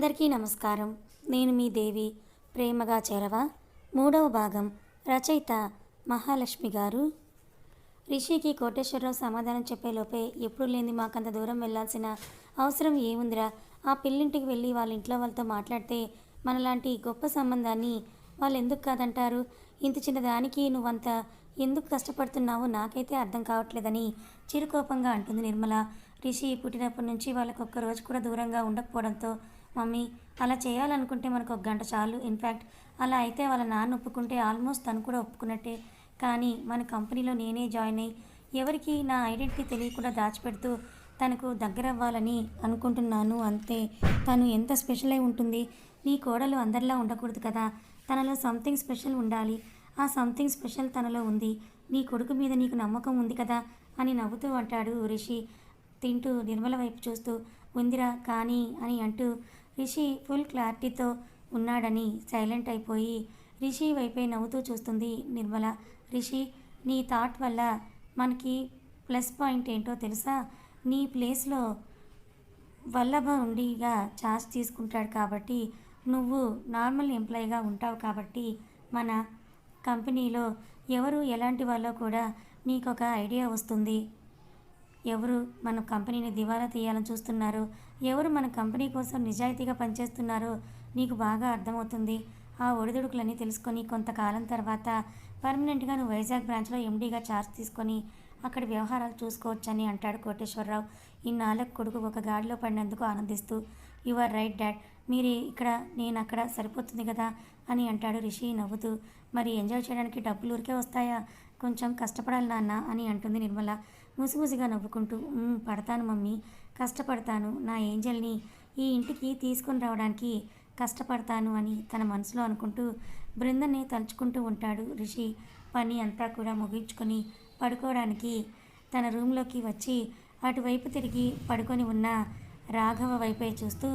అందరికీ నమస్కారం. నేను మీ దేవి ప్రేమగా చేరవ. మూడవ భాగం రచయిత మహాలక్ష్మి గారు. రిషికి కోటేశ్వరరావు సమాధానం చెప్పేలోపే ఎప్పుడు లేని మాకంత దూరం వెళ్ళాల్సిన అవసరం ఏముందిరా? ఆ పిల్లింటికి వెళ్ళి వాళ్ళ ఇంట్లో వాళ్ళతో మాట్లాడితే మనలాంటి గొప్ప సంబంధాన్ని వాళ్ళు ఎందుకు కాదంటారు? ఇంత చిన్నదానికి నువ్వంత ఎందుకు కష్టపడుతున్నావో నాకైతే అర్థం కావట్లేదని చిరుకోపంగా అంటుంది నిర్మల. రిషి పుట్టినప్పటి నుంచి వాళ్ళకు ఒక్క రోజు కూడా దూరంగా ఉండకపోవడంతో మమ్మీ అలా చేయాలనుకుంటే మనకు ఒక గంట చాలు. ఇన్ఫ్యాక్ట్ అలా అయితే వాళ్ళ నాన్న ఒప్పుకుంటే ఆల్మోస్ట్ తను కూడా ఒప్పుకున్నట్టే. కానీ మన కంపెనీలో నేనే జాయిన్ అయ్యి ఎవరికి నా ఐడెంటిటీ తెలియకుండా దాచిపెడుతూ తనకు దగ్గర అవ్వాలని అనుకుంటున్నాను అంతే. తను ఎంత స్పెషల్ అయి ఉంటుంది? నీ కోడలు అందరిలా ఉండకూడదు కదా. తనలో సంథింగ్ స్పెషల్ ఉండాలి. ఆ సంథింగ్ స్పెషల్ తనలో ఉంది. నీ కొడుకు మీద నీకు నమ్మకం ఉంది కదా అని నవ్వుతూ అంటాడు రిషి. తింటూ నిర్మల వైపు చూస్తూ ఉందిరా కానీ అని అంటూ రిషి ఫుల్ క్లారిటీతో ఉన్నాడని సైలెంట్ అయిపోయి రిషి వైపే నవ్వుతూ చూస్తుంది నిర్మల. రిషి నీ థాట్ వల్ల మనకి ప్లస్ పాయింట్ ఏంటో తెలుసా? నీ ప్లేస్లో వల్లభ ఉండిగా ఛార్జ్ తీసుకుంటాడు కాబట్టి నువ్వు నార్మల్ ఎంప్లాయీగా ఉంటావు కాబట్టి మన కంపెనీలో ఎవరు ఎలాంటి వాళ్ళో కూడా నీకు ఒక ఐడియా వస్తుంది. ఎవరు మన కంపెనీని దివాలా తీయాలని చూస్తున్నారు? ఎవరు మన కంపెనీ కోసం నిజాయితీగా పనిచేస్తున్నారో నీకు బాగా అర్థమవుతుంది. ఆ ఒడిదుడుకులన్నీ తెలుసుకొని కొంతకాలం తర్వాత పర్మనెంట్గా నువ్వు వైజాగ్ బ్రాంచ్లో ఎండీగా ఛార్జ్ తీసుకొని అక్కడ వ్యవహారాలు చూసుకోవచ్చని అంటాడు కోటేశ్వరరావు. ఇన్నాళ్ళకు కొడుకు ఒక గాడిలో పడినందుకు ఆనందిస్తూ యు ఆర్ రైట్ డాడ్ మీరు ఇక్కడ నేను అక్కడ సరిపోతుంది కదా అని అంటాడు రిషి నవ్వుతూ. మరి ఎంజాయ్ చేయడానికి డబ్బులు ఊరికే వస్తాయా? కొంచెం కష్టపడాలి నాన్న అని అంటుంది నిర్మల. ముసిముసిగా నవ్వుకుంటూ పడతాను మమ్మీ కష్టపడతాను. నా ఏంజల్ని ఈ ఇంటికి తీసుకొని రావడానికి కష్టపడతాను అని తన మనసులో అనుకుంటూ బృందన్ని తలుచుకుంటూ ఉంటాడు రిషి. పని అంతా కూడా ముగించుకొని పడుకోవడానికి తన రూమ్లోకి వచ్చి అటువైపు తిరిగి పడుకొని ఉన్న రాఘవ వైపే చూస్తూ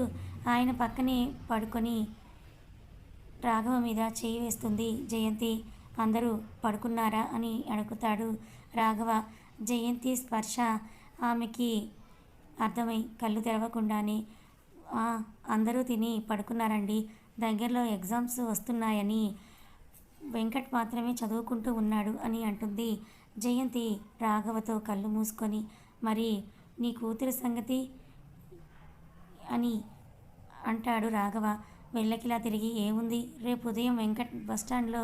ఆయన పక్కనే పడుకొని రాఘవ మీద చేయి వేస్తుంది జయంతి. అందరూ పడుకున్నారా అని అడుగుతాడు రాఘవ. జయంతి స్పర్శ ఆమెకి అర్థమై కళ్ళు తెరవకుండానే అందరూ తిని పడుకున్నారండి. దగ్గరలో ఎగ్జామ్స్ వస్తున్నాయని వెంకట్ మాత్రమే చదువుకుంటూ ఉన్నాడు అని అంటుంది జయంతి రాఘవతో కళ్ళు మూసుకొని. మరి నీ కూతురు సంగతి అని అంటాడు రాఘవ. వెళ్ళకిలా తిరిగి ఏముంది? రేపు ఉదయం వెంకట్ బస్టాండ్లో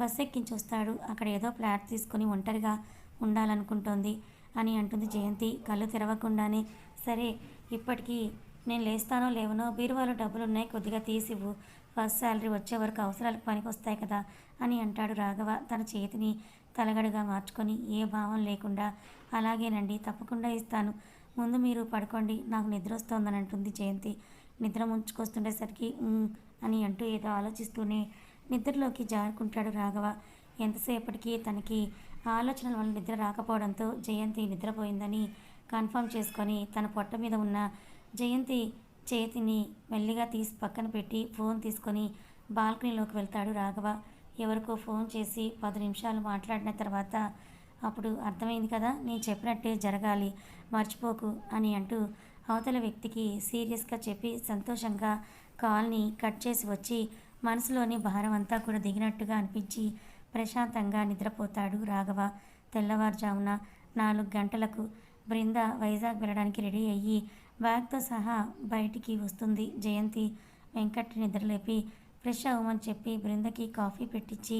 బస్ ఎక్కించి వస్తాడు అక్కడ ఏదో ఫ్లాట్ తీసుకొని ఒంటరిగా ఉండాలనుకుంటోంది అని అంటుంది జయంతి. కళ్ళు తెరవకుండానే సరే ఇప్పటికీ నేను లేస్తానో లేవనో బీరువాలో డబ్బులు ఉన్నాయి కొద్దిగా తీసివ్వు. ఫస్ట్ శాలరీ వచ్చే వరకు అవసరాలకు పనికి వస్తాయి కదా అని అంటాడు రాఘవ. తన చేతిని తలగడగా మార్చుకొని ఏ భావం లేకుండా అలాగేనండి తప్పకుండా ఇస్తాను. ముందు మీరు పడుకోండి నాకు నిద్ర వస్తోందని అంటుంది జయంతి. నిద్ర ముంచుకొస్తుండేసరికి అని అంటూ ఏదో ఆలోచిస్తూనే నిద్రలోకి జారుకుంటాడు రాఘవ. ఎంతసేపటికి తనకి ఆలోచనల వల్ల నిద్ర రాకపోవడంతో జయంతి నిద్రపోయిందని కన్ఫర్మ్ చేసుకొని తన పొట్ట మీద ఉన్న జయంతి చేతిని మెల్లిగా తీసి పక్కన పెట్టి ఫోన్ తీసుకొని బాల్కనీలోకి వెళ్తాడు రాఘవ. ఎవరికో ఫోన్ చేసి పది నిమిషాలు మాట్లాడిన తర్వాత అప్పుడు అర్థమైంది కదా నేను చెప్పినట్టే జరగాలి మర్చిపోకు అని అంటూ అవతల వ్యక్తికి సీరియస్గా చెప్పి సంతోషంగా కాల్ని కట్ చేసి వచ్చి మనసులోని భారం అంతా కూడా దిగినట్టుగా అనిపించి ప్రశాంతంగా నిద్రపోతాడు రాఘవ. తెల్లవారుజామున నాలుగు గంటలకు బృంద వైజాగ్ వెళ్ళడానికి రెడీ అయ్యి బ్యాగ్తో సహా బయటికి వస్తుంది. జయంతి వెంకట్ నిద్రలేపి ఫ్రెష్ అవ్వమని చెప్పి బృందకి కాఫీ పెట్టించి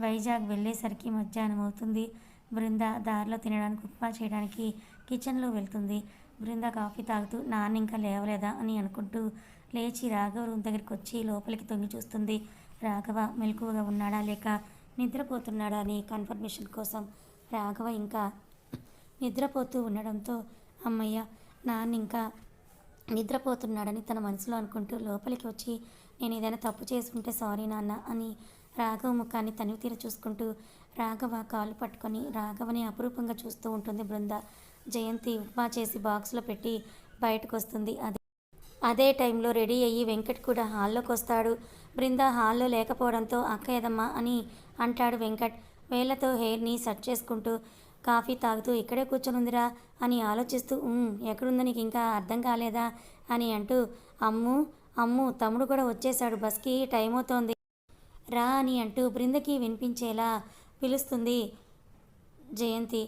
వైజాగ్ వెళ్ళేసరికి మధ్యాహ్నం అవుతుంది. బృంద దారిలో తినడానికి ఉప్మా చేయడానికి కిచెన్లో వెళ్తుంది. బృంద కాఫీ తాగుతూ నాన్న ఇంకా లేవలేదా? అని అనుకుంటూ లేచి రాఘవ రూమ్ దగ్గరికి వచ్చి లోపలికి తొంగి చూస్తుంది. రాఘవ మెలకువగా ఉన్నాడా లేక నిద్రపోతున్నాడా అని కన్ఫర్మేషన్ కోసం రాఘవ ఇంకా నిద్రపోతూ ఉండడంతో అమ్మయ్య నాన్న ఇంకా నిద్రపోతున్నాడని తన మనసులో అనుకుంటూ లోపలికి వచ్చి నేను ఏదైనా తప్పు చేసుకుంటే సారీ నాన్న అని రాఘవ ముఖాన్ని తనివి తీర చూసుకుంటూ రాఘవ కాలు పట్టుకొని రాఘవని అపురూపంగా చూస్తూ ఉంటుంది బృంద. జయంతి ఉప్మా చేసి బాక్స్లో పెట్టి బయటకు వస్తుంది. అది అదే టైంలో రెడీ అయ్యి వెంకట్ కూడా హాల్లోకి వస్తాడు. బృంద హాల్లో లేకపోవడంతో అక్క ఏదమ్మా అని అంటాడు వెంకట్. వేళ్ళతో హెయిర్ని సెట్ చేసుకుంటూ కాఫీ తాగుతూ ఇక్కడే కూర్చొనుందిరా అని ఆలోచిస్తూ ఎక్కడుందో నీకు ఇంకా అర్థం కాలేదా అని అంటూ అమ్ము అమ్ము తమ్ముడు కూడా వచ్చేశాడు బస్కి టైం అవుతోంది. రా అని అంటూ బృందకి వినిపించేలా పిలుస్తుంది జయంతి.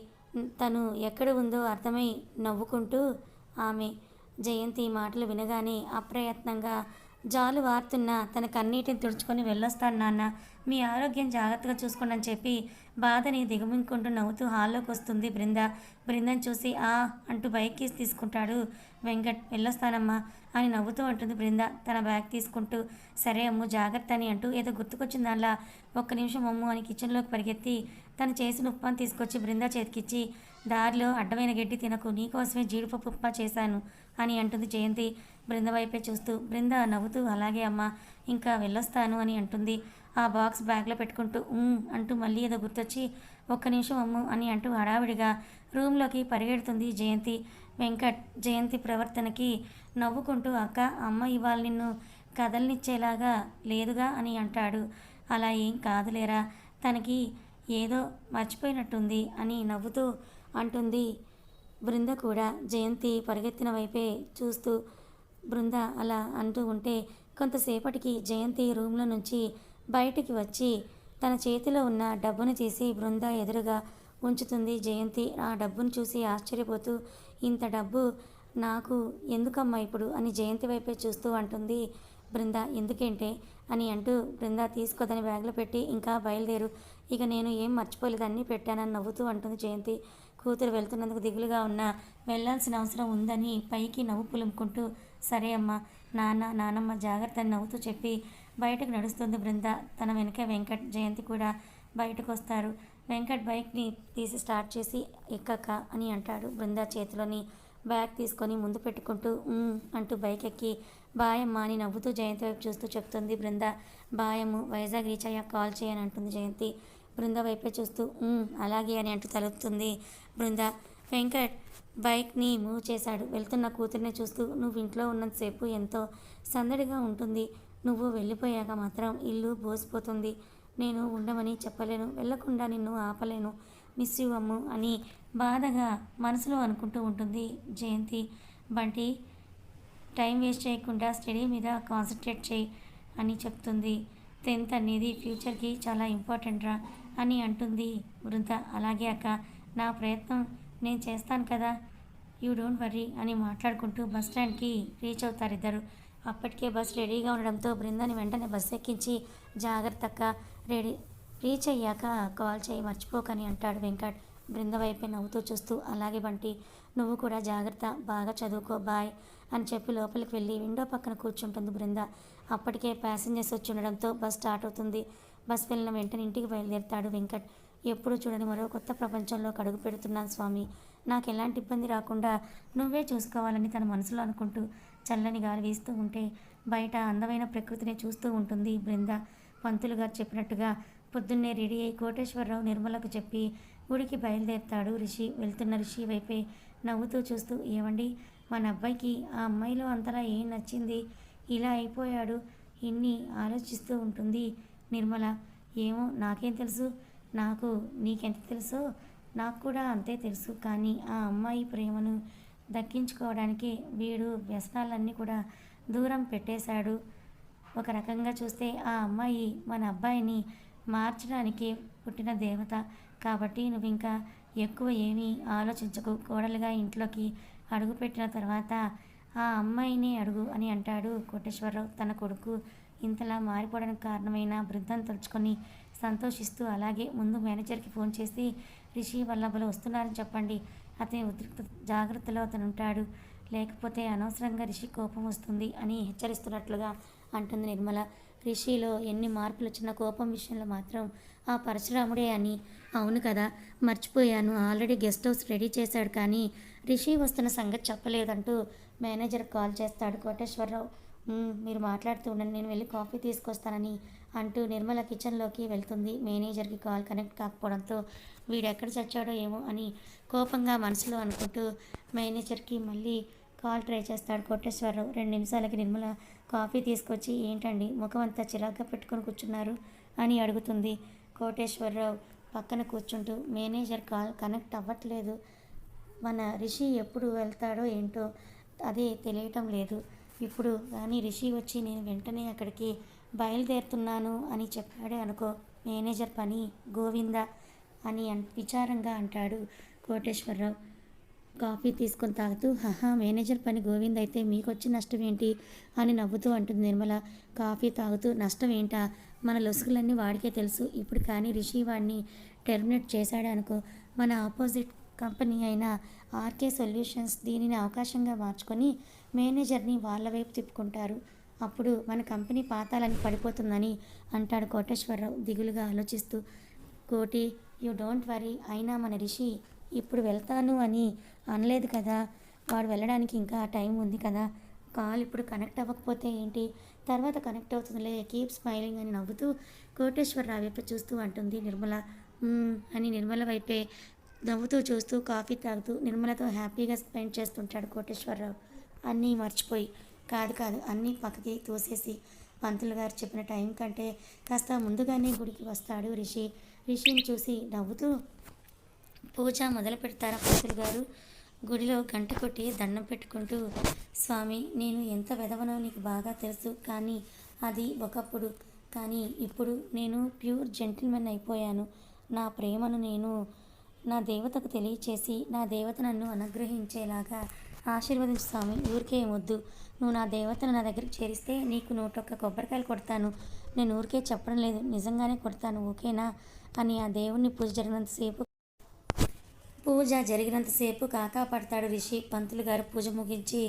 తను ఎక్కడ ఉందో అర్థమై నవ్వుకుంటూ ఆమె జయంతి మాటలు వినగానే అప్రయత్నంగా జాలు వారుతున్న తన కన్నీటిని తుడుచుకొని వెళ్ళొస్తాను నాన్న. మీ ఆరోగ్యం జాగ్రత్తగా చూసుకోండి అని చెప్పి బాధని దిగమింగుకుంటూ నవ్వుతూ హాల్లోకి వస్తుంది బృంద. బృందం చూసి ఆ అంటూ బైక్ తీసి తీసుకుంటాడు వెంకట్. వెళ్ళొస్తానమ్మా అని నవ్వుతూ ఉంటుంది బృంద. తన బ్యాగ్ తీసుకుంటూ సరే అమ్ము జాగ్రత్త అని అంటూ ఏదో గుర్తుకొచ్చిన దానిలా ఒక్క నిమిషం అమ్ము అని కిచెన్లోకి పరిగెత్తి తను చేసిన ఉప్మాను తీసుకొచ్చి బృంద చేతికిచ్చి దారిలో అడ్డమైన గడ్డి తినకు నీకోసమే జీడిపప్పు ఉప్మా చేశాను అని అంటుంది జయంతి. బృంద వైపే చూస్తూ బృంద నవ్వుతూ అలాగే అమ్మా ఇంకా వెళ్ళొస్తాను అని అంటుంది. ఆ బాక్స్ బ్యాగ్లో పెట్టుకుంటూ అంటూ మళ్ళీ ఏదో గుర్తొచ్చి ఒక్క నిమిషం అమ్ము అని అంటూ హడావిడిగా రూమ్లోకి పరిగెడుతుంది జయంతి. వెంకట్ జయంతి ప్రవర్తనకి నవ్వుకుంటూ అక్క అమ్మ ఇవాళ నిన్ను కదలనిచ్చేలాగా లేదుగా అని అంటాడు. అలా ఏం కాదులేరా తనకి ఏదో మర్చిపోయినట్టుంది అని నవ్వుతూ అంటుంది. బృంద కూడా జయంతి పరిగెత్తిన వైపే చూస్తూ బృంద అలా అంటూ ఉంటే కొంతసేపటికి జయంతి రూమ్లో నుంచి బయటికి వచ్చి తన చేతిలో ఉన్న డబ్బును తీసి బృంద ఎదురుగా ఉంచుతుంది. జయంతి ఆ డబ్బును చూసి ఆశ్చర్యపోతూ ఇంత డబ్బు నాకు ఎందుకమ్మా ఇప్పుడు? అని జయంతి వైపే చూస్తూ అంటుంది. బృంద ఎందుకేంటే? అని అంటూ బృంద తీసుకోదని బ్యాగ్లో పెట్టి ఇంకా బయలుదేరు. ఇక నేను ఏం మర్చిపోలేదు అన్నీ పెట్టానని నవ్వుతూ అంటుంది జయంతి. కూతురు వెళ్తున్నందుకు దిగులుగా ఉన్నా వెళ్ళాల్సిన అవసరం ఉందని పైకి నవ్వు పులుముకుంటూ సరే అమ్మా నాన్న నానమ్మ జాగ్రత్త అని నవ్వుతూ చెప్పి బయటకు నడుస్తుంది బృంద. తన వెనక వెంకట్ జయంతి కూడా బయటకు వస్తారు వెంకట్ బైక్ని తీసి స్టార్ట్ చేసి ఎక్కక అని అంటాడు బృంద చేతిలోని బ్యాగ్ తీసుకొని ముందు పెట్టుకుంటూ అంటూ బైక్ ఎక్కి బాయమ్మ అని నవ్వుతూ జయంతి వైపు చూస్తూ చెప్తుంది బృంద. బాయము వైజాగ్ రీచ్ అయ్యాక కాల్ చేయని అంటుంది జయంతి. బృంద వైపే చూస్తూ అలాగే అని అంటూ తలుపుతుంది బృంద. వెంకట్ బైక్ని మూవ్ చేశాడు. వెళ్తున్న కూతుర్ని చూస్తూ నువ్వు ఇంట్లో ఉన్నంతసేపు ఎంతో సందడిగా ఉంటుంది. నువ్వు వెళ్ళిపోయాక మాత్రం ఇల్లు బోసిపోతుంది. నేను ఉండమని చెప్పలేను. వెళ్ళకుండా నిన్ను ఆపలేను. మిస్ యూ అమ్ము అని బాధగా మనసులో అనుకుంటూ ఉంటుంది జయంతి. బంటి టైం వేస్ట్ చేయకుండా స్టడీ మీద కాన్సన్ట్రేట్ చేయి అని చెప్తుంది టెన్త్ అనేది ఫ్యూచర్కి చాలా ఇంపార్టెంట్ రా అని అంటుంది వృంద. అలాగే అక్క నా ప్రయత్నం నేను చేస్తాను కదా యూ డోంట్ వర్రీ అని మాట్లాడుకుంటూ బస్ స్టాండ్కి రీచ్ అవుతారు ఇద్దరు. అప్పటికే బస్ రెడీగా ఉండడంతో బృందాన్ని వెంటనే బస్ ఎక్కించి జాగ్రత్తగా రెడీ రీచ్ అయ్యాక కాల్ చేయి మర్చిపోకని అంటాడు వెంకట్. బృంద వైపే నవ్వుతూ చూస్తూ అలాగే బంటి నువ్వు కూడా జాగ్రత్త బాగా చదువుకో బాయ్ అని చెప్పి లోపలికి వెళ్ళి విండో పక్కన కూర్చుంటుంది బృంద. అప్పటికే ప్యాసింజర్స్ వచ్చి ఉండడంతో బస్ స్టార్ట్ అవుతుంది. బస్ వెళ్ళిన వెంటనే ఇంటికి బయలుదేరుతాడు వెంకట్. ఎప్పుడు చూడని మరో కొత్త ప్రపంచంలోకి అడుగు పెడుతున్నాను స్వామి. నాకు ఎలాంటి ఇబ్బంది రాకుండా నువ్వే చూసుకోవాలని తన మనసులో అనుకుంటూ చల్లని గాలి వీస్తూ ఉంటే బయట అందమైన ప్రకృతిని చూస్తూ ఉంటుంది బృంద. పంతులు గారు చెప్పినట్టుగా పొద్దున్నే రెడీ అయి కోటేశ్వరరావు నిర్మలకు చెప్పి గుడికి బయలుదేరుతాడు రిషి. వెళ్తున్న రిషి వైపే నవ్వుతూ చూస్తూ ఏమండి మన అబ్బాయికి ఆ అమ్మాయిలో అంతలా ఏం నచ్చింది? ఇలా అయిపోయాడు. ఇన్ని ఆలోచిస్తూ ఉంటుంది నిర్మల. ఏమో నాకేం తెలుసు? నాకు నీకెంత తెలుసో? నాకు కూడా అంతే తెలుసు. కానీ ఆ అమ్మాయి ప్రేమను దక్కించుకోవడానికి వీడు వ్యసనాలన్నీ కూడా దూరం పెట్టేశాడు. ఒక రకంగా చూస్తే ఆ అమ్మాయి మన అబ్బాయిని మార్చడానికి పుట్టిన దేవత. కాబట్టి నువ్వు ఇంకా ఎక్కువ ఏమీ ఆలోచించకు. కోడలుగా ఇంట్లోకి అడుగుపెట్టిన తర్వాత ఆ అమ్మాయిని అడుగు అని అంటాడు కోటేశ్వరరావు. తన కొడుకు ఇంతలా మారిపోవడానికి కారణమైన బృందం తలుచుకొని సంతోషిస్తూ అలాగే ముందు మేనేజర్కి ఫోన్ చేసి రిషి వల్లభలు వస్తున్నారని చెప్పండి. అతని ఉద్రిక్త జాగ్రత్తలో అతను ఉంటాడు లేకపోతే అనవసరంగా రిషి కోపం వస్తుంది అని హెచ్చరిస్తున్నట్లుగా అంటుంది నిర్మల. రిషిలో ఎన్ని మార్పులు వచ్చిన కోపం విషయంలో మాత్రం ఆ పరశురాముడే అని. అవును కదా మర్చిపోయాను. ఆల్రెడీ గెస్ట్ హౌస్ రెడీ చేశాడు కానీ రిషి వస్తున్న సంగతి చెప్పలేదంటూ మేనేజర్ కాల్ చేస్తాడు కోటేశ్వరరావు. మీరు మాట్లాడుతూ ఉండండి నేను వెళ్ళి కాఫీ తీసుకొస్తానని అంటూ నిర్మల కిచెన్లోకి వెళ్తుంది. మేనేజర్కి కాల్ కనెక్ట్ కాకపోవడంతో వీడు ఎక్కడ చచ్చాడో ఏమో అని కోపంగా మనసులో అనుకుంటూ మేనేజర్కి మళ్ళీ కాల్ ట్రై చేస్తాడు కోటేశ్వరరావు. రెండు నిమిషాలకి నిర్మల కాఫీ తీసుకొచ్చి ఏంటండి ముఖం అంతా చిరాగ్గా పెట్టుకొని కూర్చున్నారు అని అడుగుతుంది కోటేశ్వరరావు పక్కన కూర్చుంటూ. మేనేజర్ కాల్ కనెక్ట్ అవ్వట్లేదు. మన రిషి ఎప్పుడు వెళ్తాడో ఏంటో అదే తెలియటం లేదు. ఇప్పుడు కానీ రిషి వచ్చి నేను వెంటనే అక్కడికి బయలుదేరుతున్నాను అని చెప్పాడే అనుకో మేనేజర్ పని గోవింద అని అన్ విచారంగా అంటాడు కోటేశ్వరరావు. కాఫీ తీసుకొని తాగుతూ హహా మేనేజర్ పని గోవింద్ అయితే మీకు వచ్చి నష్టం ఏంటి? అని నవ్వుతూ అంటుంది నిర్మల. కాఫీ తాగుతూ నష్టం ఏంటా? మన లొసుగులన్నీ వాడికే తెలుసు. ఇప్పుడు కానీ రిషి వాడిని టెర్మినేట్ చేశాడనుకో మన ఆపోజిట్ కంపెనీ అయిన ఆర్కే సొల్యూషన్స్ దీనిని అవకాశంగా మార్చుకొని మేనేజర్ని వాళ్ళ వైపు తిప్పుకుంటారు. అప్పుడు మన కంపెనీ పాతాలని పడిపోతుందని అంటాడు కోటేశ్వరరావు దిగులుగా ఆలోచిస్తూ. కోటి యూ డోంట్ వరీ అయినా మన రిషి ఇప్పుడు వెళ్తాను అని అనలేదు కదా. వాడు వెళ్ళడానికి ఇంకా టైం ఉంది కదా. కాల్ ఇప్పుడు కనెక్ట్ అవ్వకపోతే ఏంటి? తర్వాత కనెక్ట్ అవుతుందిలే కీప్ స్మైలింగ్ అని నవ్వుతూ కోటేశ్వరరావు వైపు చూస్తూ అంటుంది నిర్మల. అని నిర్మల వైపే నవ్వుతూ చూస్తూ కాఫీ తాగుతూ నిర్మలతో హ్యాపీగా స్పెండ్ చేస్తుంటాడు కోటేశ్వరరావు. అన్నీ మర్చిపోయి కాదు కాదు అన్నీ పక్కకి తోసేసి పంతులు గారు చెప్పిన టైం కంటే కాస్త ముందుగానే గుడికి వస్తాడు రిషి. రిషిని చూసి నవ్వుతూ పూజ మొదలు పెడతారా పంతులు గారు గుడిలో గంట కొట్టి దండం పెట్టుకుంటూ స్వామి నేను ఎంత వెదవనో నీకు బాగా తెలుసు కానీ అది ఒకప్పుడు. కానీ ఇప్పుడు నేను ప్యూర్ జెంటిల్మెన్ అయిపోయాను. నా ప్రేమను నేను నా దేవతకు తెలియచేసి నా దేవత నన్ను అనుగ్రహించేలాగా ఆశీర్వదించు స్వామి ఊరికే వద్దు. నువ్వు నా దేవతను నా దగ్గరికి చేరిస్తే నీకు నూటొక్క కొబ్బరికాయలు కొడతాను. నేను ఊరికే చెప్పడం లేదు నిజంగానే కొడతాను ఓకేనా? అని ఆ దేవుణ్ణి పూజ జరిగినంతసేపు పూజ జరిగినంతసేపు కాకాపడతాడు రిషి. పంతులు గారు పూజ ముగించి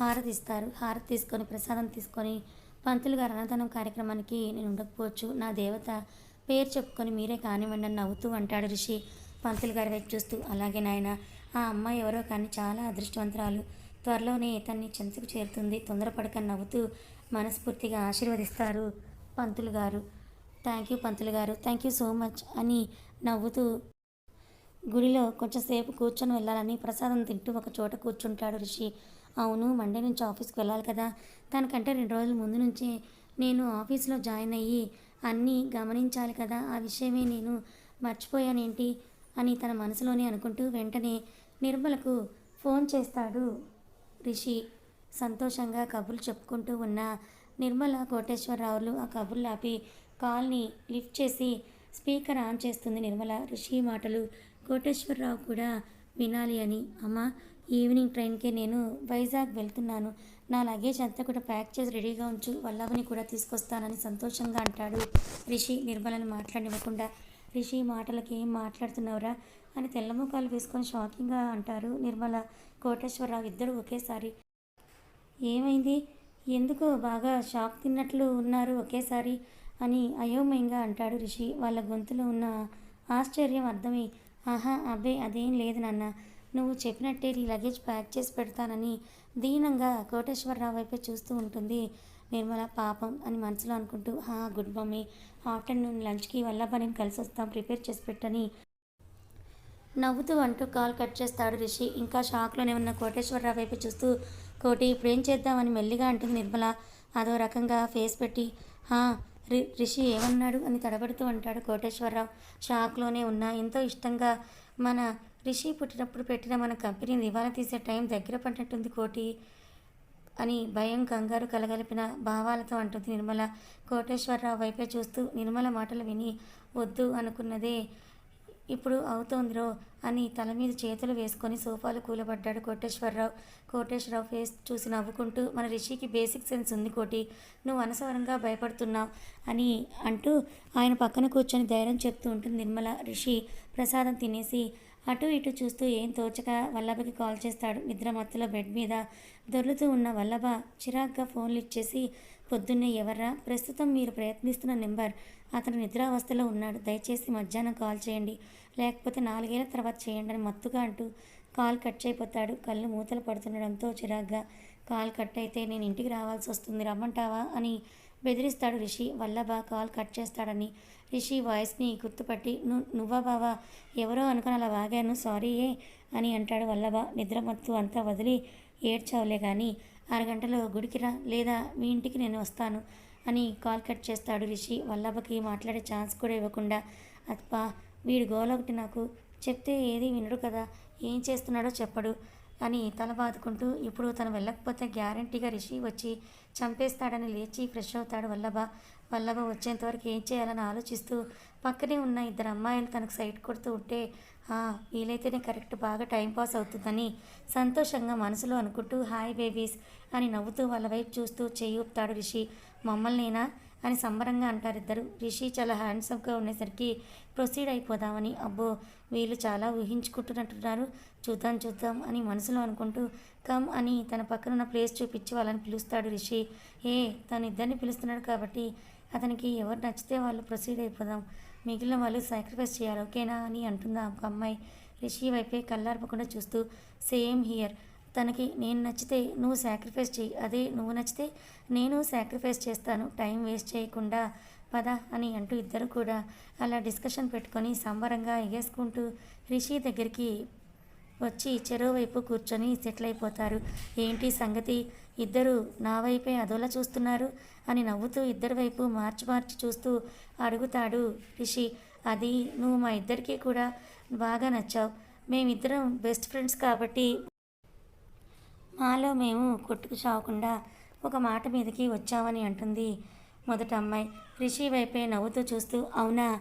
హారతి ఇస్తారు. హారతి తీసుకొని ప్రసాదం తీసుకొని పంతులు గారు అన్నదానం కార్యక్రమానికి నేను ఉండకపోవచ్చు. నా దేవత పేరు చెప్పుకొని మీరే కానివ్వండి అని నవ్వుతూ అంటాడు రిషి. పంతులు గారి వైపు చూస్తూ అలాగే నాయన ఆ అమ్మాయి ఎవరో కానీ చాలా అదృష్టవంతురాలు. త్వరలోనే తన్ని చెంతకు చేరుతుంది. తొందరపడక నవ్వుతూ మనస్ఫూర్తిగా ఆశీర్వదిస్తారు పంతులు గారు. థ్యాంక్ యూ పంతులు గారు. థ్యాంక్ యూ సో మచ్ అని నవ్వుతూ గుడిలో కొంచెంసేపు కూర్చొని వెళ్ళాలని ప్రసాదం తింటూ ఒక చోట కూర్చుంటాడు రిషి. అవును మండే నుంచి ఆఫీస్కి వెళ్ళాలి కదా. దానికంటే రెండు రోజుల ముందు నుంచే నేను ఆఫీస్లో జాయిన్ అయ్యి అన్నీ గమనించాలి కదా. ఆ విషయమే నేను మర్చిపోయానేంటి? అని తన మనసులోనే అనుకుంటూ వెంటనే నిర్మలకు ఫోన్ చేస్తాడు రిషి. సంతోషంగా కబుర్లు చెప్పుకుంటూ ఉన్న నిర్మల కోటేశ్వరరావులు ఆ కబుర్లు ఆపి కాల్ని లిఫ్ట్ చేసి స్పీకర్ ఆన్ చేస్తుంది నిర్మల. రిషి మాటలు కోటేశ్వరరావు కూడా వినాలి అని. అమ్మ ఈవినింగ్ ట్రైన్కే నేను వైజాగ్ వెళ్తున్నాను. నా లగేజ్ అంతా కూడా ప్యాక్ చేసి రెడీగా ఉంచు. వల్లవని కూడా తీసుకొస్తానని సంతోషంగా అంటాడు రిషి నిర్మలను మాట్లాడివ్వకుండా రిషి మాటలకి ఏం మాట్లాడుతున్నావురా? అని తెల్లముఖాలు వేసుకొని షాకింగ్గా అంటారు నిర్మల. కోటేశ్వరరావు ఇద్దరు ఒకేసారి. ఏమైంది? ఎందుకో బాగా షాక్ తిన్నట్లు ఉన్నారు ఒకేసారి అని అయోమయంగా అంటాడు రిషి. వాళ్ళ గొంతులో ఉన్న ఆశ్చర్యం అర్థమై ఆహా అబ్బే అదేం లేదు నాన్న. నువ్వు చెప్పినట్టే నీ లగేజ్ ప్యాక్ చేసి పెడతానని దీనంగా కోటేశ్వరరావు వైపే చూస్తూ ఉంటుంది. నిర్మల పాపం అని మనసులో అనుకుంటూ హా గుడ్ మమ్మీ ఆఫ్టర్నూన్ లంచ్కి వల్లభ నేను కలిసి వస్తాం ప్రిపేర్ చేసి పెట్టని. నవ్వుతూ అంటూ కాల్ కట్ చేస్తాడు రిషి. ఇంకా షాక్లోనే ఉన్న కోటేశ్వరరావు వైపు చూస్తూ కోటి ఇప్పుడు ఏం చేద్దామని మెల్లిగా అంటుంది నిర్మల. అదో రకంగా ఫేస్ పెట్టి "హా, రి రిషి ఏమన్నాడు? అని తడబడుతూ అంటాడు కోటేశ్వరరావు. షాక్లోనే ఉన్న ఎంతో ఇష్టంగా మన రిషి పుట్టినప్పుడు పెట్టిన మన కంపెనీని దివాలా తీసే టైం దగ్గర పడినట్టుంది కోటి. అని భయం కంగారు కలగలిపిన భావాలతో అంటుంది నిర్మల. కోటేశ్వరరావు వైపే చూస్తూ నిర్మల మాటలు విని వద్దు అనుకున్నదే ఇప్పుడు అవుతోందిరో అని తల మీద చేతులు వేసుకొని సోఫాలు కూలబడ్డాడు కోటేశ్వరరావు. కోటేశ్వరరావు ఫేస్ చూసి నవ్వుకుంటూ మన రిషికి బేసిక్ సెన్స్ ఉంది కోటి నువ్వు అనసవరంగా భయపడుతున్నావు అని అంటూ ఆయన పక్కన కూర్చొని ధైర్యం చెప్తూ ఉంటుంది నిర్మల. రిషి ప్రసాదం తినేసి అటు ఇటు చూస్తూ ఏం తోచక వల్లభకి కాల్ చేస్తాడు. నిద్ర మత్తులో బెడ్ మీద దొర్లుతూ ఉన్న వల్లభ చిరాగ్గా ఫోన్లు ఇచ్చేసి పొద్దున్నే ఎవర్రా? ప్రస్తుతం మీరు ప్రయత్నిస్తున్న నెంబర్. అతను నిద్రావస్థలో ఉన్నాడు. దయచేసి మధ్యాహ్నం కాల్ చేయండి. లేకపోతే నాలుగేళ్ళ తర్వాత చేయండి అని మత్తుగా అంటూ కాల్ కట్ అయిపోతాడు కళ్ళు మూతలు పడుతుండడంతో చిరాగ్గా కాల్ కట్ అయితే నేను ఇంటికి రావాల్సి వస్తుంది రమ్మంటావా? అని బెదిరిస్తాడు రిషి. వల్లభ కాల్ కట్ చేస్తాడని రిషి వాయిస్ని గుర్తుపట్టి నువ్వా బావా? ఎవరో అనుకుని అలా వాగాను. సారీయే అని అంటాడు వల్లభ. నిద్రమత్తు అంతా వదిలి ఏడ్చావులే కానీ అరగంటలో గుడికిరా లేదా మీ ఇంటికి నేను వస్తాను అని కాల్ కట్ చేస్తాడు రిషి. వల్లభకి మాట్లాడే ఛాన్స్ కూడా ఇవ్వకుండా అత్పా వీడి గోల ఒకటి నాకు. చెప్తే ఏది వినడు కదా. ఏం చేస్తున్నాడో చెప్పడు. అని తల బాదుకుంటూ ఇప్పుడు తను వెళ్ళకపోతే గ్యారంటీగా రిషి వచ్చి చంపేస్తాడని లేచి ఫ్రెష్ అవుతాడు వల్లభ. వల్లభ వచ్చేంతవరకు ఏం చేయాలని ఆలోచిస్తూ పక్కనే ఉన్న ఇద్దరు అమ్మాయిలు తనకు సైట్ కొడుతూ ఉంటే "ఆ, వీలైతేనే కరెక్ట్ బాగా టైం పాస్ అవుతుందని సంతోషంగా మనసులో అనుకుంటూ హాయ్ బేబీస్ అని నవ్వుతూ వాళ్ళ వైపు చూస్తూ చేయి ఊపుతాడు రిషి. మమ్మల్నేనా? అని సంబరంగా అంటారు ఇద్దరు. రిషి చాలా హ్యాండ్సమ్గా ఉండేసరికి ప్రొసీడ్ అయిపోదామని. అబ్బో వీళ్ళు చాలా ఊహించుకుంటున్నట్టున్నారు. చూద్దాం చూద్దాం అని మనసులో అనుకుంటూ కమ్ అని తన పక్కన ఉన్న ప్లేస్ చూపించి వాళ్ళని పిలుస్తాడు రిషి. ఏ తను ఇద్దరిని పిలుస్తున్నాడు కాబట్టి అతనికి ఎవరు నచ్చితే వాళ్ళు ప్రొసీడ్ అయిపోదాం. మిగిలిన వాళ్ళు సాక్రిఫైస్ చేయాలి ఓకేనా? అని అంటుందా ఒక అమ్మాయి. రిషి వైపే కళ్ళార్పకుండా చూస్తూ సేమ్ హియర్. తనకి నేను నచ్చితే నువ్వు సాక్రిఫైస్ చేయి అదే నువ్వు నచ్చితే నేను సాక్రిఫైస్ చేస్తాను. టైం వేస్ట్ చేయకుండా పద అని అంటూ ఇద్దరు కూడా అలా డిస్కషన్ పెట్టుకొని సంబరంగా ఎగేసుకుంటూ రిషి దగ్గరికి వచ్చి చెరువు వైపు కూర్చొని సెటిల్ అయిపోతారు. ఏంటి సంగతి? ఇద్దరు నా వైపే అదోలా చూస్తున్నారు అని నవ్వుతూ ఇద్దరి వైపు మార్చి మార్చి చూస్తూ అడుగుతాడు రిషి. అది నువ్వు మా ఇద్దరికీ కూడా బాగా నచ్చావు. మేమిద్దరం బెస్ట్ ఫ్రెండ్స్ కాబట్టి మాలో మేము కొట్టుకు చావకుండా ఒక మాట మీదకి వచ్చామని అంటుంది మొదట అమ్మాయి. రిషి వైపే నవ్వుతూ చూస్తూ అవునా?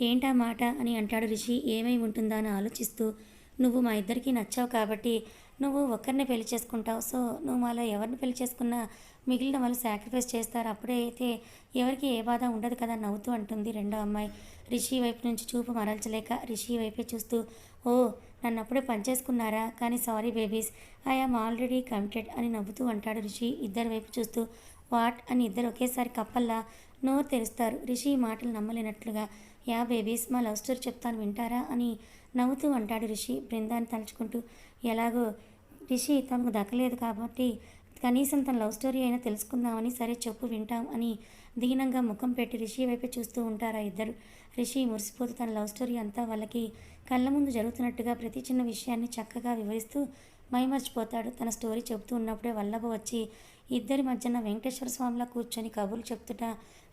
ఏంటా మాట? అని అంటాడు రిషి. ఏమై ఉంటుందా? అని ఆలోచిస్తూ నువ్వు మా ఇద్దరికి నచ్చావు కాబట్టి నువ్వు ఒక్కరిని పెళ్ళి చేసుకుంటావు. సో నువ్వు మాలో ఎవరిని పెళ్ళి చేసుకున్నా మిగిలిన వాళ్ళు సాక్రిఫైస్ చేస్తారు. అప్పుడే అయితే ఎవరికి ఏ బాధ ఉండదు కదా? నవ్వుతూ అంటుంది రెండో అమ్మాయి. రిషి వైపు నుంచి చూపు మరల్చలేక రిషి వైపే చూస్తూ ఓ నన్ను అప్పుడే పనిచేసుకున్నారా కానీ sorry babies I am already committed అని నవ్వుతూ అంటాడు రిషి ఇద్దరు వైపు చూస్తూ. వాట్? అని ఇద్దరు ఒకేసారి కప్పల్లా నోరు తెరుస్తారు. రిషి ఈ మాటలు నమ్మలేనట్లుగా. యా బేబీస్ మా లవ్ స్టోరీ చెప్తాను వింటారా? అని నవ్వుతూ అంటాడు రిషి బృందాన్ని తలుచుకుంటూ. ఎలాగో? రిషి తమకు దక్కలేదు కాబట్టి కనీసం తన లవ్ స్టోరీ అయినా తెలుసుకుందామని సరే చెప్పు వింటాం అని దీనంగా ముఖం పెట్టి రిషి వైపే చూస్తూ ఉంటారా ఇద్దరు? రిషి మురిసిపోతూ తన లవ్ స్టోరీ అంతా వాళ్ళకి కళ్ళ ముందు జరుగుతున్నట్టుగా ప్రతి చిన్న విషయాన్ని చక్కగా వివరిస్తూ మైమర్చిపోతాడు. తన స్టోరీ చెబుతూ ఉన్నప్పుడే వల్లభ వచ్చి ఇద్దరి మధ్యన వెంకటేశ్వర స్వామిలా కూర్చొని కబుర్లు చెప్తుట.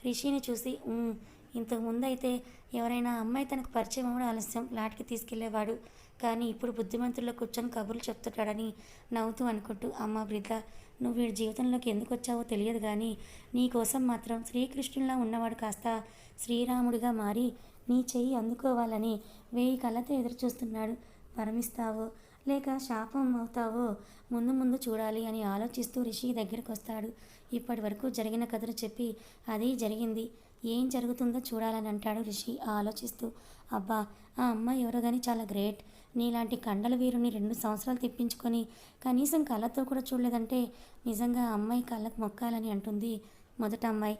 రిషిని చూసి ఇంతకుముందు ఇంతకు ముందు అయితే ఎవరైనా అమ్మాయి తనకు పరిచయం అవ్వడం ఆలస్యం లాట్కి తీసుకెళ్ళేవాడు. కానీ ఇప్పుడు బుద్ధిమంతుల్లో కూర్చొని కబుర్లు చెప్తుంటాడని నవ్వుతూ అనుకుంటూ అమ్మ వృద్ధ నువ్వు వీడి జీవితంలోకి ఎందుకు వచ్చావో తెలియదు కానీ నీ కోసం మాత్రం శ్రీకృష్ణుల్లా ఉన్నవాడు కాస్త శ్రీరాముడిగా మారి నీ చెయ్యి అందుకోవాలని వేయి కళ్ళతో ఎదురు చూస్తున్నాడు పరమిస్తావో? లేక శాపం అవుతావో? ముందు ముందు చూడాలి అని ఆలోచిస్తూ రిషి దగ్గరికి వస్తాడు ఇప్పటి వరకు జరిగిన కథను చెప్పి అది జరిగింది. ఏం జరుగుతుందో చూడాలని అంటాడు రిషి ఆలోచిస్తూ. అబ్బా ఆ అమ్మాయి ఎవరో కానీ చాలా గ్రేట్. నీలాంటి కండల వీరుని రెండు సంవత్సరాలు తెప్పించుకొని కనీసం కళ్ళతో కూడా చూడలేదంటే నిజంగా ఆ అమ్మాయి కళ్ళకు మొక్కాలని అంటుంది మొదట అమ్మాయి.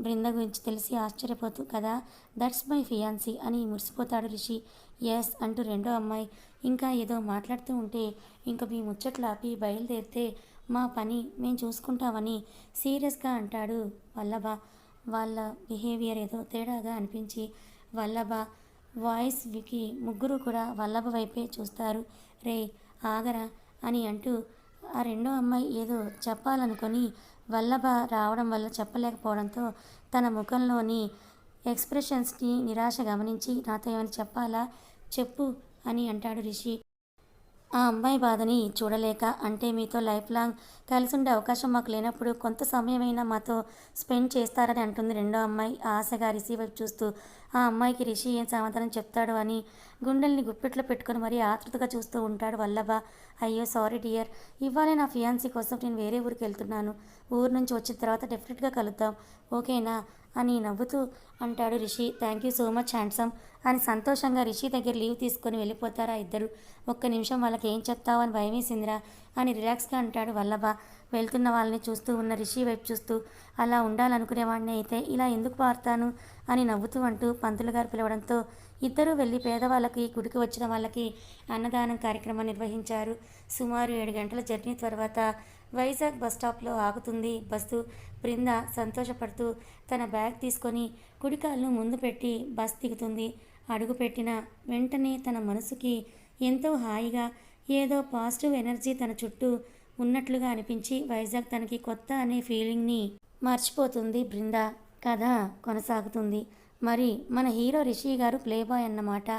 బృంద గురించి తెలిసి ఆశ్చర్యపోతూ కదా దట్స్ మై ఫియాన్సీ అని మురిసిపోతాడు రిషి. ఎస్ అంటూ రెండో అమ్మాయి ఇంకా ఏదో మాట్లాడుతూ ఉంటే ఇంకా మీ ముచ్చట్లు ఆపి బయలుదేరితే మా పని మేము చూసుకుంటామని సీరియస్గా అంటాడు వల్లభ. వాళ్ళ బిహేవియర్ ఏదో తేడాగా అనిపించి వల్లభ వాయిస్ వికి ముగ్గురు కూడా వల్లభ వైపే చూస్తారు. రే ఆగరా అని అంటూ ఆ రెండో అమ్మాయి ఏదో చెప్పాలనుకొని వల్లభ రావడం వల్ల చెప్పలేకపోవడంతో తన ముఖంలోని ఎక్స్ప్రెషన్స్ని నిరాశ గమనించి నాతో ఏమైనా చెప్పాలా? చెప్పు అని అంటాడు రిషి. ఆ అమ్మాయి బాధని చూడలేక అంటే మీతో లైఫ్ లాంగ్ కలిసి ఉండే అవకాశం మాకు లేనప్పుడు కొంత సమయమైనా మాతో స్పెండ్ చేస్తారని అంటుంది రెండో అమ్మాయి. ఆశగా రిసీవ్ చూస్తూ ఆ అమ్మాయికి రిషి ఏం సమాధానం చెప్తాడు అని గుండెల్ని గుప్పిట్లో పెట్టుకొని మరీ ఆతృతగా చూస్తూ ఉంటాడు వల్లభ. అయ్యో సారీ డియర్. ఇవ్వాలే నా ఫియాన్సీ కోసం నేను వేరే ఊరికి వెళ్తున్నాను. ఊరు నుంచి వచ్చిన తర్వాత డెఫినెట్గా కలుద్దాం. ఓకేనా? అని నవ్వుతూ అంటాడు Rishi. Thank you so much handsome. అని సంతోషంగా రిషి దగ్గర లీవ్ తీసుకొని వెళ్ళిపోతారా ఇద్దరు? ఒక్క నిమిషం వాళ్ళకి ఏం చెప్తావు అని భయమేసిందిరా అని రిలాక్స్గా అంటాడు వల్లభ. వెళ్తున్న వాళ్ళని చూస్తూ ఉన్న రిషి వైపు చూస్తూ అలా ఉండాలనుకునేవాడిని అయితే ఇలా ఎందుకు పారుతాను? అని నవ్వుతూ అంటూ పంతులు గారు పిలవడంతో ఇద్దరూ వెళ్ళి పేదవాళ్ళకి గుడికి వచ్చిన వాళ్ళకి అన్నదానం కార్యక్రమం నిర్వహించారు. సుమారు ఏడు గంటల జర్నీ తర్వాత వైజాగ్ బస్ స్టాప్లో ఆగుతుంది బస్సు. బృంద సంతోషపడుతూ తన బ్యాగ్ తీసుకొని కుడికాలను ముందు పెట్టి బస్ దిగుతుంది. అడుగు పెట్టిన వెంటనే తన మనసుకి ఎంతో హాయిగా ఏదో పాజిటివ్ ఎనర్జీ తన చుట్టూ ఉన్నట్లుగా అనిపించి వైజాగ్ తనకి కొత్త అనే ఫీలింగ్ని మర్చిపోతుంది బృంద. కథ కొనసాగుతుంది. మరి మన హీరో రిషి గారు ప్లేబాయ్ అన్నమాట.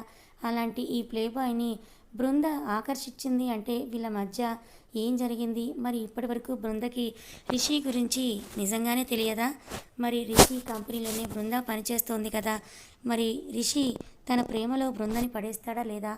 అలాంటి ఈ ప్లేబాయ్ని బృంద ఆకర్షించింది అంటే వీళ్ళ మధ్య ఏం జరిగింది? మరి ఇప్పటివరకు బృందకి రిషి గురించి నిజంగానే తెలియదా? మరి రిషి కంపెనీలోనే బృంద పనిచేస్తోంది కదా? మరి రిషి తన ప్రేమలో బృందని పడేస్తాడా లేదా?